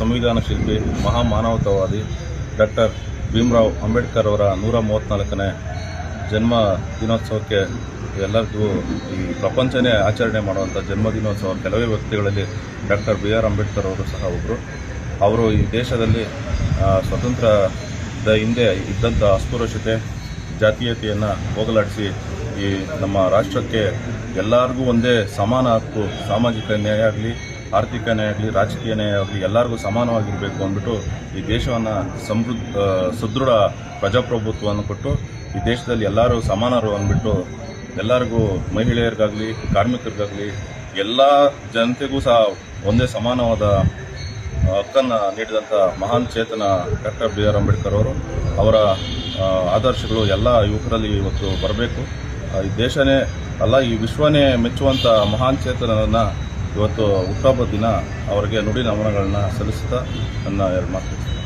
ಸಂವಿಧಾನ ಶಿಲ್ಪಿ ಮಹಾಮಾನವತಾವಾದಿ ಡಾಕ್ಟರ್ ಭೀಮರಾವ್ ಅಂಬೇಡ್ಕರ್ ಅವರ ನೂರ ಮೂವತ್ತ್ನಾಲ್ಕನೇ ಜನ್ಮ ದಿನೋತ್ಸವಕ್ಕೆ ಎಲ್ಲರಿಗೂ ಈ ಪ್ರಪಂಚನೇ ಆಚರಣೆ ಮಾಡುವಂಥ ಜನ್ಮ ದಿನೋತ್ಸವ. ಕೆಲವೇ ವ್ಯಕ್ತಿಗಳಲ್ಲಿ ಡಾಕ್ಟರ್ ಬಿ ಆರ್ ಅಂಬೇಡ್ಕರ್ ಅವರು ಸಹ ಒಬ್ಬರು ಅವರು ಈ ದೇಶದಲ್ಲಿ ಸ್ವತಂತ್ರದ ಹಿಂದೆ ಇದ್ದಂಥ ಅಸ್ಪೃಶ್ಯತೆ ಜಾತೀಯತೆಯನ್ನು ಹೋಗಲಾಡಿಸಿ ಈ ನಮ್ಮ ರಾಷ್ಟ್ರಕ್ಕೆ ಎಲ್ಲರಿಗೂ ಒಂದೇ ಸಮಾನ ಹಕ್ಕು, ಸಾಮಾಜಿಕ ನ್ಯಾಯ ಆಗಲಿ ಆರ್ಥಿಕ ನ್ಯಾಯ ಆಗಲಿ, ರಾಜಕೀಯನೇ ಆಗಲಿ ಎಲ್ಲರಿಗೂ ಸಮಾನವಾಗಿರಬೇಕು ಅಂದ್ಬಿಟ್ಟು ಈ ದೇಶವನ್ನು ಸಮೃದ್ಧ ಸದೃಢ ಪ್ರಜಾಪ್ರಭುತ್ವವನ್ನು ಕೊಟ್ಟು ಈ ದೇಶದಲ್ಲಿ ಎಲ್ಲರೂ ಸಮಾನರು ಅಂದ್ಬಿಟ್ಟು ಎಲ್ಲರಿಗೂ ಮಹಿಳೆಯರಿಗಾಗಲಿ, ಕಾರ್ಮಿಕರಿಗಾಗಲಿ ಎಲ್ಲ ಜನತೆಗೂ ಸಹ ಒಂದೇ ಸಮಾನವಾದ ಹಕ್ಕನ್ನು ನೀಡಿದಂಥ ಮಹಾನ್ ಚೇತನ ಡಾಕ್ಟರ್ ಬಿ ಆರ್ ಅಂಬೇಡ್ಕರ್ ಅವರು, ಅವರ ಆದರ್ಶಗಳು ಎಲ್ಲ ಯುವಕರಲ್ಲಿ ಇವತ್ತು ಬರಬೇಕು. ಈ ದೇಶನೇ ಅಲ್ಲ, ಈ ವಿಶ್ವನೇ ಮೆಚ್ಚುವಂಥ ಮಹಾನ್ ಚೇತನವನ್ನು ಇವತ್ತು ಹುಟ್ಟಹಬ್ಬದ ದಿನ ಅವರಿಗೆ ನುಡಿ ನಮನಗಳನ್ನ ಸಲ್ಲಿಸುತ್ತಾ ನನ್ನ ಎರಡು ಮಾತು